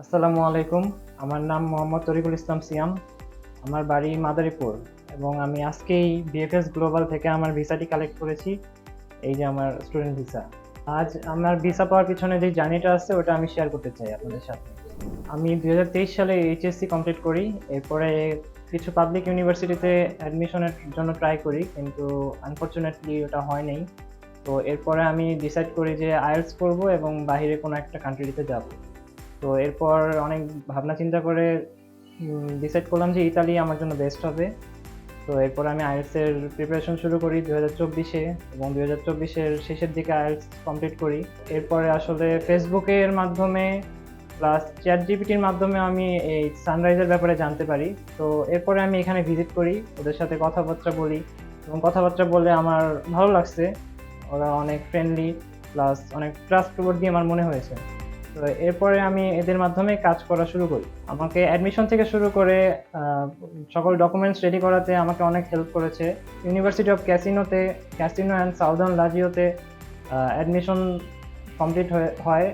আসসালামু আলাইকুম। আমার নাম মোহাম্মদ তরিকুল ইসলাম সিয়াম। আমার বাড়ি মাদারীপুর এবং আমি আজকেই বিএফএস গ্লোবাল থেকে আমার ভিসাটি কালেক্ট করেছি, এই যে আমার স্টুডেন্ট ভিসা আজ আমার ভিসা পাওয়ার পিছনে যে জার্নিটা আছে, ওটা আমি শেয়ার করতে চাই আপনাদের সাথে। আমি দু হাজার তেইশ সালে এইচএসসি কমপ্লিট করি, এরপরে কিছু পাবলিক ইউনিভার্সিটিতে অ্যাডমিশনের জন্য ট্রাই করি, কিন্তু আনফর্চুনেটলি ওটা হয় নাই। তো এরপরে আমি ডিসাইড করি যে আইএলস করব এবং বাইরে কোনো একটা কান্ট্রিতে যাব। তো এরপর অনেক ভাবনা চিন্তা করে ডিসাইড করলাম যে ইতালি আমার জন্য বেস্ট হবে। তো এরপর আমি আইএলসের প্রিপারেশন শুরু করি দু হাজার চব্বিশে এবং দু হাজার চব্বিশের শেষের দিকে আইএলস কমপ্লিট করি। এরপরে আসলে ফেসবুকের মাধ্যমে প্লাস চ্যাট জিপিটির মাধ্যমে আমি এই সানরাইজের ব্যাপারে জানতে পারি। তো এরপরে আমি এখানে ভিজিট করি, ওদের সাথে কথাবার্তা বলি এবং কথাবার্তা বলে আমার ভালো লাগছে। ওরা অনেক ফ্রেন্ডলি প্লাস অনেক ট্রাস্ট দিয়ে আমার মনে হয়েছে। তো এরপরে আমি এদের মাধ্যমে কাজ করা শুরু করি। আমাকে অ্যাডমিশন থেকে শুরু করে সকল ডকুমেন্টস রেডি করাতে আমাকে অনেক হেল্প করেছে। ইউনিভার্সিটি অফ ক্যাসিনোতে ক্যাসিনো অ্যান্ড সাউদার্ন লাজিওতে অ্যাডমিশন কমপ্লিট হয়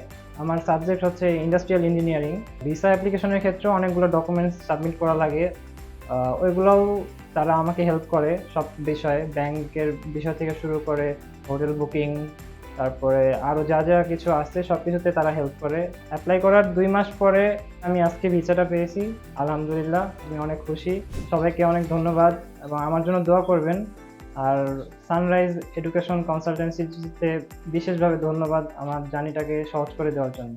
আমার সাবজেক্ট হচ্ছে ইন্ডাস্ট্রিয়াল ইঞ্জিনিয়ারিং ভিসা অ্যাপ্লিকেশনের ক্ষেত্রেও অনেকগুলো ডকুমেন্টস সাবমিট করা লাগে। ওইগুলোও তারা আমাকে হেল্প করে সব বিষয়ে। ব্যাংকের বিষয় থেকে শুরু করে হোটেল বুকিং তারপরে আরও যা যা কিছু আছে সব কিছুতে তারা হেল্প করে। অ্যাপ্লাই করার দুই মাস পরে আমি আজকে ভিসাটা পেয়েছি। আলহামদুলিল্লাহ, আমি অনেক খুশি। সবাইকে অনেক ধন্যবাদ এবং আমার জন্য দোয়া করবেন। আর সানরাইজ এডুকেশন কনসালটেন্সিতে বিশেষভাবে ধন্যবাদ আমার জার্নিটাকে সহজ করে দেওয়ার জন্য।